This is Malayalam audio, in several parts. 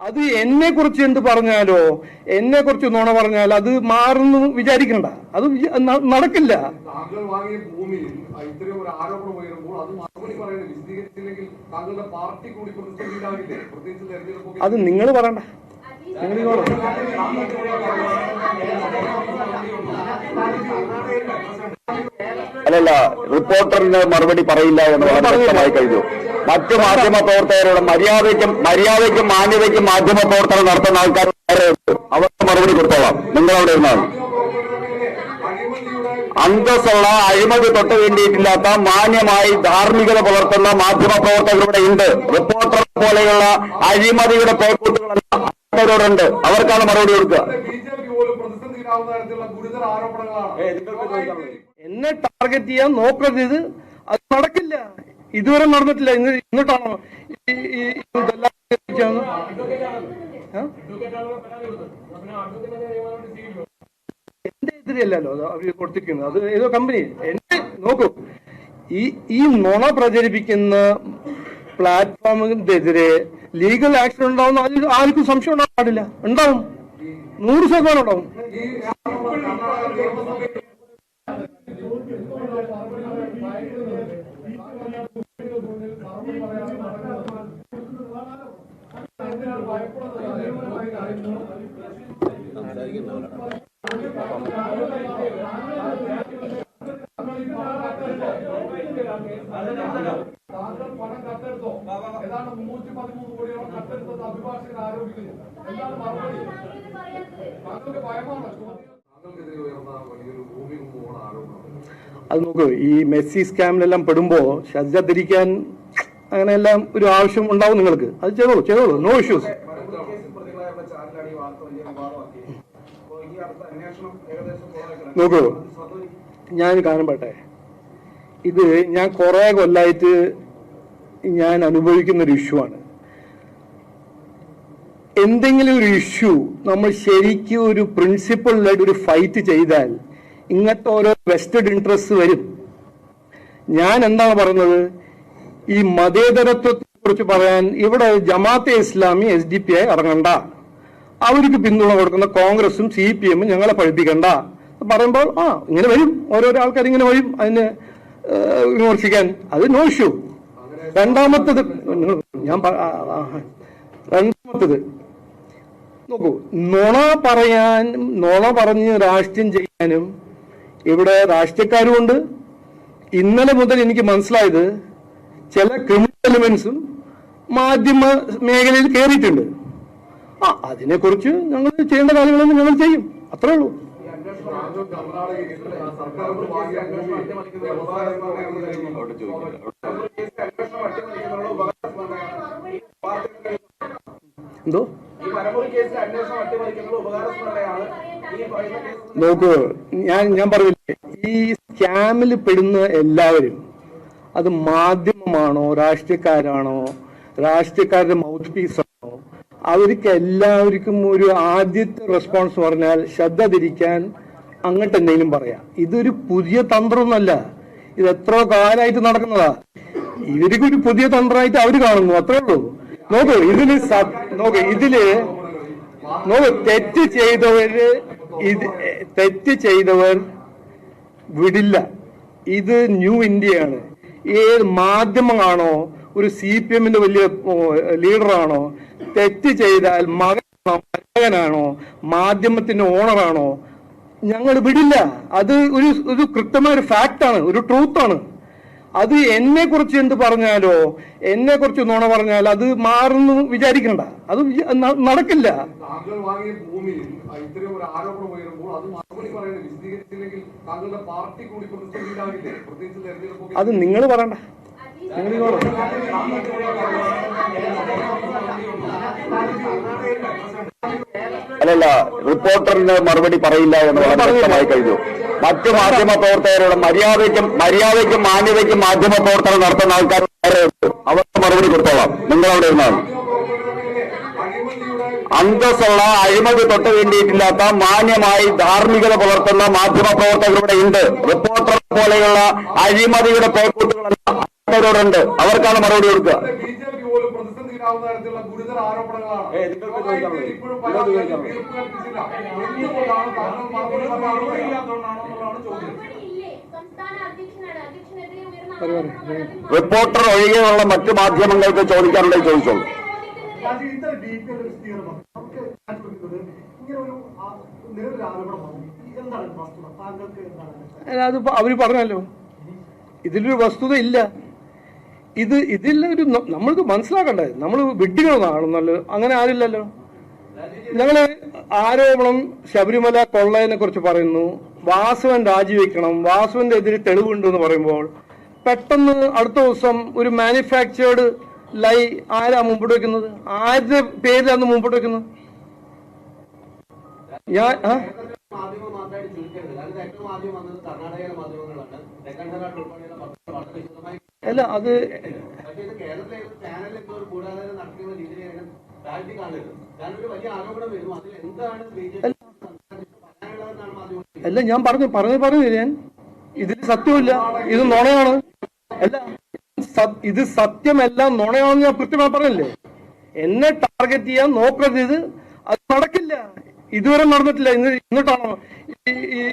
അത് എന്നെ കുറിച്ച് എന്ത് പറഞ്ഞാലോ? എന്നെ കുറിച്ച് നുണ പറഞ്ഞാൽ അത് മാറുന്നു വിചാരിക്കണ്ട. അത് നടക്കില്ല. അത് നിങ്ങൾ പറയണ്ട. നിങ്ങൾ. അല്ലല്ല റിപ്പോർട്ടറിന് മറുപടി പറയില്ല എന്ന് വ്യക്തമായി കഴിഞ്ഞു. മറ്റു മാധ്യമ പ്രവർത്തകരോട് മര്യാദയ്ക്കും മര്യാദയ്ക്കും മാന്യതയ്ക്കും മാധ്യമ പ്രവർത്തനം നടത്തുന്ന ആൾക്കാർ ഉണ്ട്. അവർക്ക് മറുപടി കൊടുത്തോളാം. നിങ്ങൾ അവിടെ ഇരുന്നാണ് അന്തസ്സുള്ള അഴിമതി തൊട്ട് വേണ്ടിയിട്ടില്ലാത്ത മാന്യമായി ധാർമ്മികത പുലർത്തുന്ന മാധ്യമ പ്രവർത്തകരുടെ ഉണ്ട്. റിപ്പോർട്ടർ പോലെയുള്ള അഴിമതിയുടെ പേക്കൂട്ടുകളുണ്ട് അവർക്കാണ് മറുപടി കൊടുക്കുക. എന്നെ ടാർഗറ്റ് ചെയ്യാൻ നോക്കരുത് ഇത്. അത് നടക്കില്ല. ഇതുവരെ നടന്നിട്ടില്ല. ഇന്ന് ഇന്നിട്ടാണോ ഈ ഇതെല്ലാം? എന്റെ എതിരെയല്ലോ അവർ കൊടുത്തിരിക്കുന്നത്. അത് ഏതോ കമ്പനി എന്റെ നോക്കൂ. ഈ ഈ നുണ പ്രചരിപ്പിക്കുന്ന പ്ലാറ്റ്ഫോമിനെതിരെ ലീഗൽ ആക്ഷൻ ഉണ്ടാവുന്ന ആർക്കും സംശയം ഉണ്ടാവാൻ പാടില്ല. ഉണ്ടാവും. നൂറ് ശതമാനം ഉണ്ടാവും. താങ്കൾ പണം കത്തെടുത്തോ? ഏതാണ്ട് മുന്നൂറ്റി പതിമൂന്ന് കോടിയോളം കത്തെടുത്തത് അഭിഭാഷകൻ ആരോപിക്കുന്നു. എന്താണ് മറുപടി? താങ്കൾക്ക് ഭയമാണോ? താങ്കൾക്കെതിരെ ഉയർന്ന വലിയൊരു ഭൂമി ആരോപണം. അത് നോക്കൂ ഈ മെസ്സി സ്കാമിലെല്ലാം പെടുമ്പോ ശ്രദ്ധ തിരിക്കാൻ അങ്ങനെയെല്ലാം ഒരു ആവശ്യം ഉണ്ടാവും നിങ്ങൾക്ക്. അത് ചെയ്തോളൂ ചെയ്തോളൂ. നോ ഇഷ്യൂസ് നോക്കൂ ഞാൻ കാണപ്പെട്ടെ ഇത് ഞാൻ കുറെ കൊല്ലായിട്ട് ഞാൻ അനുഭവിക്കുന്ന ഒരു ഇഷ്യൂ ആണ്. എന്തെങ്കിലും ഒരു ഇഷ്യൂ നമ്മൾ ശരിക്കും ഒരു പ്രിൻസിപ്പളിലായിട്ട് ഒരു ഫൈറ്റ് ചെയ്താൽ ഇങ്ങനത്തെ ഓരോ വെസ്റ്റഡ് ഇൻട്രസ്റ്റ് വരും. ഞാൻ എന്താണ് പറയുന്നത്? ഈ മതേതരത്വത്തെ കുറിച്ച് പറയാൻ ഇവിടെ Jamaat Islami S D P I ഇറങ്ങണ്ട. അവർക്ക് പിന്തുണ കൊടുക്കുന്ന കോൺഗ്രസും സി പി എമ്മും ഞങ്ങളെ പഠിപ്പിക്കണ്ട. പറയുമ്പോൾ ആ ഇങ്ങനെ വരും. ഓരോരോ ആൾക്കാർ ഇങ്ങനെ വരും. അതിന് വിമർശിക്കാൻ അത് നോ ഇഷ്യൂ രണ്ടാമത്തത് ഞാൻ. രണ്ടാമത്തത് നോക്കൂ നുണ പറയാൻ നുണ പറഞ്ഞ് രാഷ്ട്രീയം ചെയ്യാനും ഇവിടെ രാഷ്ട്രീയക്കാരുമുണ്ട്. ഇന്നലെ മുതൽ എനിക്ക് മനസ്സിലായത് ചില ക്രിമിനൽ എലിമെന്റ്സും മാധ്യമ മേഖലയിൽ കയറിയിട്ടുണ്ട്. ആ അതിനെക്കുറിച്ച് ഞങ്ങൾ ചെയ്യേണ്ട കാര്യങ്ങളൊന്നും ഞങ്ങൾ ചെയ്യും. അത്രേ ഉള്ളൂ. എന്തോ? നോക്കൂ ഞാൻ ഞാൻ പറഞ്ഞില്ലേ ഈ സ്കാമിൽ പെടുന്ന എല്ലാവരും അത് മാധ്യമമാണോ രാഷ്ട്രീയക്കാരാണോ രാഷ്ട്രീയക്കാരുടെ മൗത്ത് പീസാണോ ആണോ അവർക്ക് എല്ലാവർക്കും ഒരു ആദ്യത്തെ റെസ്പോൺസ് പറഞ്ഞാൽ ശ്രദ്ധ തിരിക്കാൻ അങ്ങോട്ട് എന്തെങ്കിലും പറയാം. ഇതൊരു പുതിയ തന്ത്രമൊന്നല്ല. ഇത് എത്ര കാലമായിട്ട് നടക്കുന്നതാ. ഇവർക്ക് ഒരു പുതിയ തന്ത്രമായിട്ട് അവർ കാണുന്നു അത്രേ ഉള്ളൂ. നോക്കൂ ഇതിൽ നോക്കൂ ഇതിൽ നോക്കൂ തെറ്റ് ചെയ്തവര് ഇത് തെറ്റ് ചെയ്തവർ വിടില്ല. ഇത് ന്യൂ ഇന്ത്യയാണ്. ഏത് മാധ്യമമാണോ ഒരു സി പി എമ്മിന്റെ വലിയ ലീഡറാണോ തെറ്റ് ചെയ്താൽ മകനാണോ മാധ്യമത്തിന്റെ ഓണറാണോ ഞങ്ങൾ വിടില്ല. അത് ഒരു ഒരു കൃത്യമായ ഒരു ഫാക്റ്റാണ് ഒരു ട്രൂത്താണ്. അത് എന്നെ കുറിച്ച് എന്ത് പറഞ്ഞാലോ എന്നെ കുറിച്ച് നുണ പറഞ്ഞാൽ അത് മാറുന്നു വിചാരിക്കണ്ട. അത് നടക്കില്ല. അത് നിങ്ങൾ പറയണ്ട. ഇങ്ങോട്ട് അല്ലല്ല റിപ്പോർട്ടറിന് മറുപടി പറയില്ല എന്ന് വളരെ വ്യക്തമായി കഴിഞ്ഞു. മറ്റു മാധ്യമ പ്രവർത്തകരോട് മര്യാദയ്ക്കും മര്യാദയ്ക്കും മാന്യതയ്ക്കും മാധ്യമ പ്രവർത്തനം നടത്തുന്ന ആൾക്കാർ അവർക്ക് മറുപടി കൊടുത്തോളാം. നിങ്ങൾ അവിടെ ഇരുന്നാണ് അന്തസ്സുള്ള അഴിമതി തൊട്ട് വേണ്ടിയിട്ടില്ലാത്ത മാന്യമായി ധാർമ്മികത പുലർത്തുന്ന മാധ്യമ പ്രവർത്തകരുടെ ഉണ്ട്. റിപ്പോർട്ടർ പോലെയുള്ള അഴിമതിയുടെ പേക്കൂട്ടുകളുണ്ട് അവർക്കാണ് മറുപടി കൊടുക്കുക. റിപ്പോർട്ടർ ഒഴികെയുള്ള മറ്റു മാധ്യമങ്ങൾക്ക് ചോദിക്കാനുണ്ടെങ്കിൽ ചോദിച്ചോളൂ. അല്ല, അത് അവർ പറഞ്ഞല്ലോ. ഇതിലൊരു വസ്തുത ഇല്ല. ഇത് ന- നമ്മൾക്ക് മനസ്സിലാക്കണ്ടേ? നമ്മൾ വിഡ്ഢികളാണെന്നല്ലോ അങ്ങനെ ആരില്ലല്ലോ. ഞങ്ങൾ ആരോപണം ശബരിമല കൊള്ളയെ കുറിച്ച് പറയുന്നു. വാസുവൻ രാജിവെക്കണം. വാസുവിന്റെ എതിരെ തെളിവുണ്ട് എന്ന് പറയുമ്പോൾ പെട്ടെന്ന് അടുത്ത ദിവസം ഒരു മാനുഫാക്ചേർഡ് ലൈ ആരാ മുമ്പോട്ട് വെക്കുന്നത്? ആരുടെ പേരിലാണ് മുമ്പോട്ട് വെക്കുന്നത്? ഞാൻ അല്ല അത് അല്ല. ഞാൻ പറഞ്ഞു പറഞ്ഞു പറഞ്ഞു ഞാൻ ഇതിൽ സത്യമില്ല ഇത് നുണയാണ്. അല്ല ഇത് സത്യമല്ല നുണയാണെന്ന് ഞാൻ കൃത്യമായി പറഞ്ഞില്ലേ? എന്നെ ടാർഗറ്റ് ചെയ്യാൻ നോക്കരുത് ഇത്. അത് നടക്കില്ല. ഇതുവരെ നടന്നിട്ടില്ല. ഇന്ന് ഇന്നിട്ടാണോ? ഈ-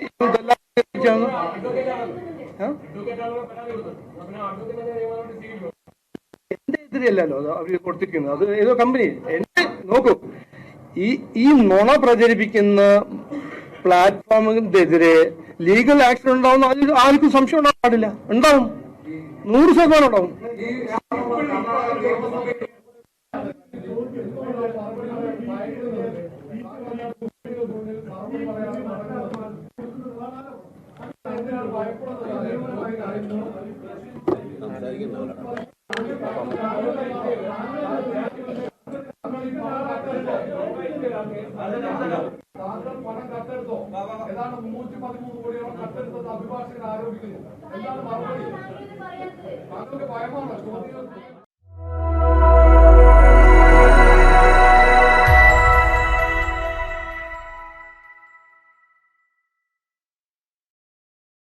എന്റെ എതിരെയല്ലല്ലോ അവർ കൊടുത്തിരിക്കുന്നത്. അത് ഏതോ കമ്പനി എന്റെ നോക്കൂ. ഈ ഈ നുണ പ്രചരിപ്പിക്കുന്ന പ്ലാറ്റ്ഫോമിനെതിരെ ലീഗൽ ആക്ഷൻ ഉണ്ടാവുന്ന ആർക്കും സംശയം ഉണ്ടാവാൻ പാടില്ല ഉണ്ടാവും. നൂറ് ശതമാനം ഉണ്ടാവും. കത്തെടുത്തോ ഏതാണ്ട് മുന്നൂറ്റി പതിമൂന്ന് കോടിയോളം കത്തെടുത്തത് അഭിഭാഷകൻ ആരോപിക്കുന്നു. എന്താണ് മറുപടി? താങ്കൾക്ക് ചോദ്യം